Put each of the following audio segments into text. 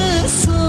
nasıl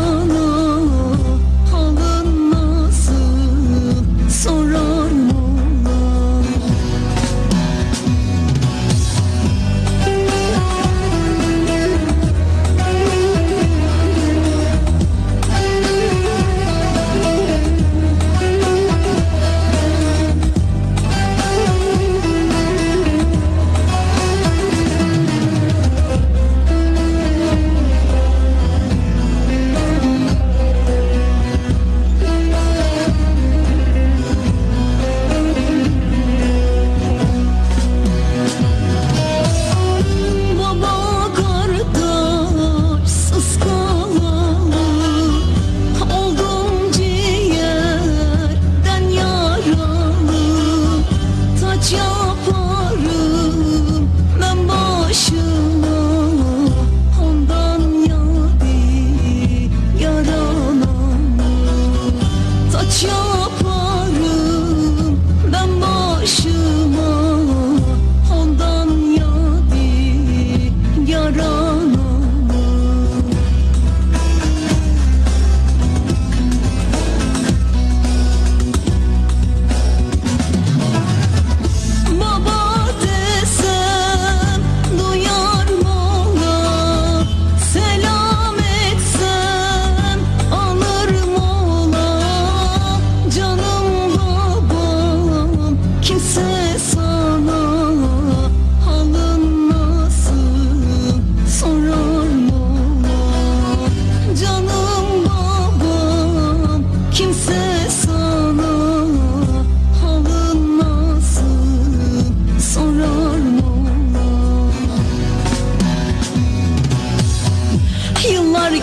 You. your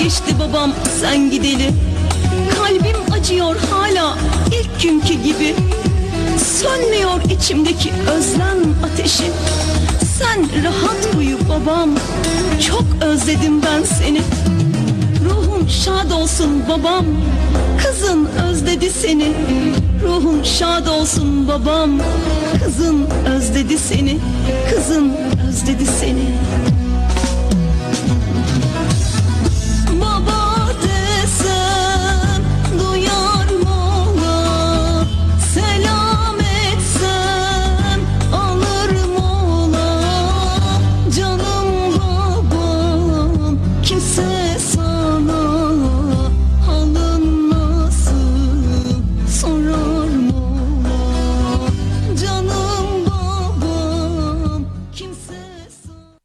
Geçti babam sen gideli. Kalbim acıyor hala ilk günkü gibi. Sönmüyor içimdeki özlem ateşi. Sen rahat uyu babam Çok özledim ben seni. Ruhun şad olsun babam Kızın özledi seni. Ruhun şad olsun babam Kızın özledi seni. Kızın özledi seni